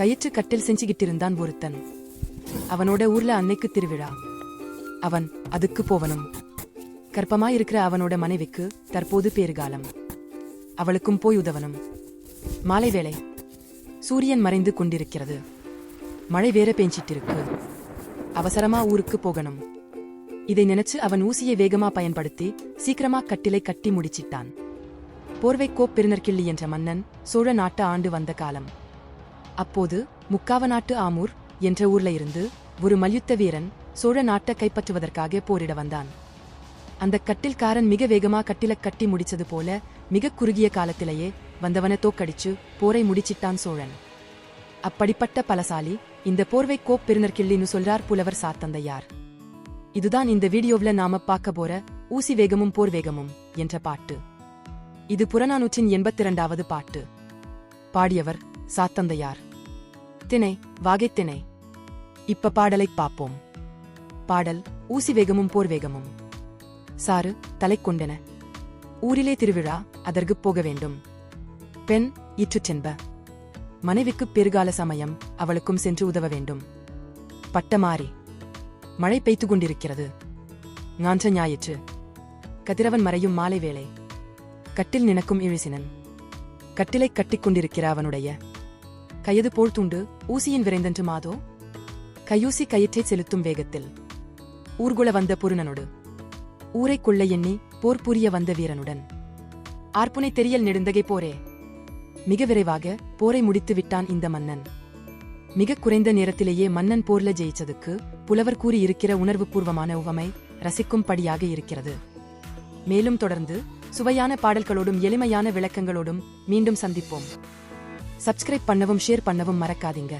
கயிற்று கட்டில் செஞ்சுகிட்டு இருந்தான் ஒருத்தன். அவனோட ஊர்ல அன்னைக்கு திருவிழா. அவன் அதுக்கு போவனும். கர்ப்பமாயிருக்கிற அவனோட மனைவிக்கு தற்போது பேறுகாலம். அவளுக்கும் போய் உதவனும். மாலை வேளை சூரியன் மறைந்து கொண்டிருக்கிறது. மழை வேற பேஞ்சிட்டு இருக்கு அவசரமா ஊருக்கு போகணும். இதை நினைச்சு அவன் ஊசியை வேகமா பயன்படுத்தி சீக்கிரமா கட்டிலை கட்டி முடிச்சிட்டான். போர்வை கோப் பெருநர்கிள்ளி என்ற மன்னன் சோழ நாட்டு ஆண்டு வந்த காலம். அப்போது முக்காவ நாட்டு ஆமூர் என்ற ஊர்ல இருந்து ஒரு மல்யுத்த வீரன் சோழ நாட்டை கைப்பற்றுவதற்காக போரிட வந்தான். அந்த கட்டில்காரன் மிக வேகமா கட்டில கட்டி முடிச்சது போல மிக குறுகிய காலத்திலேயே வந்தவனை தோக்கடிச்சு போரை முடிச்சிட்டான் சோழன். அப்படிப்பட்ட பலசாலி இந்த போர்வை கோப் பெருநர்கிள்ளின்னு சொல்றார் புலவர் சாத்தந்தையார் இதுதான் இந்த வீடியோவில் நாம பார்க்க போற ஊசி வேகமும் போர் வேகமும் என்ற பாட்டு. இது புறநானூற்றின் எண்பத்தி இரண்டாவது பாட்டு. பாடியவர் சாத்தந்தையார் திணை வாகை திணை இப்ப பாடலை பார்ப்போம். பாடல் ஊசி வேகமும் போர் வேகமும். சாறு தலை கொண்டன. ஊரிலே திருவிழா அதற்கு போக வேண்டும். பெண் இற்று சென்ப மனைவிக்கு பெருகால சமயம் அவளுக்கும் சென்று உதவ வேண்டும். பட்டமாரி மழை பெய்த்து கொண்டிருக்கிறது. ஞான்ற ஞாயிற்று. கதிரவன் மறையும் மாலை வேளை. கட்டில் நினக்கும் இழிசினன். கட்டிலை கட்டிக்கொண்டிருக்கிற அவனுடைய கையது போல் துண்டு ஊசியின் விரைந்தன்று மாதோ? கையூசி கயிற்றை செலுத்தும் வேகத்தில். ஊர்குல வந்த புருணனோடு. ஊரை கொள்ள எண்ணி போர் புரிய வந்த வீரனுடன். ஆர்ப்புனை தெரியல் நெடுந்தகை போரே. மிக விரைவாக போரை முடித்து விட்டான் இந்த மன்னன். மிக குறைந்த நேரத்திலேயே மன்னன் போர்ல ஜெயிச்சதுக்கு புலவர் கூறியிருக்கிற உணர்வுபூர்வமான உவமை ரசிக்கும்படியாக இருக்கிறது. மேலும் தொடர்ந்து சுவையான பாடல்களோடும் எளிமையான விளக்கங்களோடும் மீண்டும் சந்திப்போம். சப்ஸ்கிரைப் பண்ணவும் ஷேர் பண்ணவும் மறக்காதீங்க.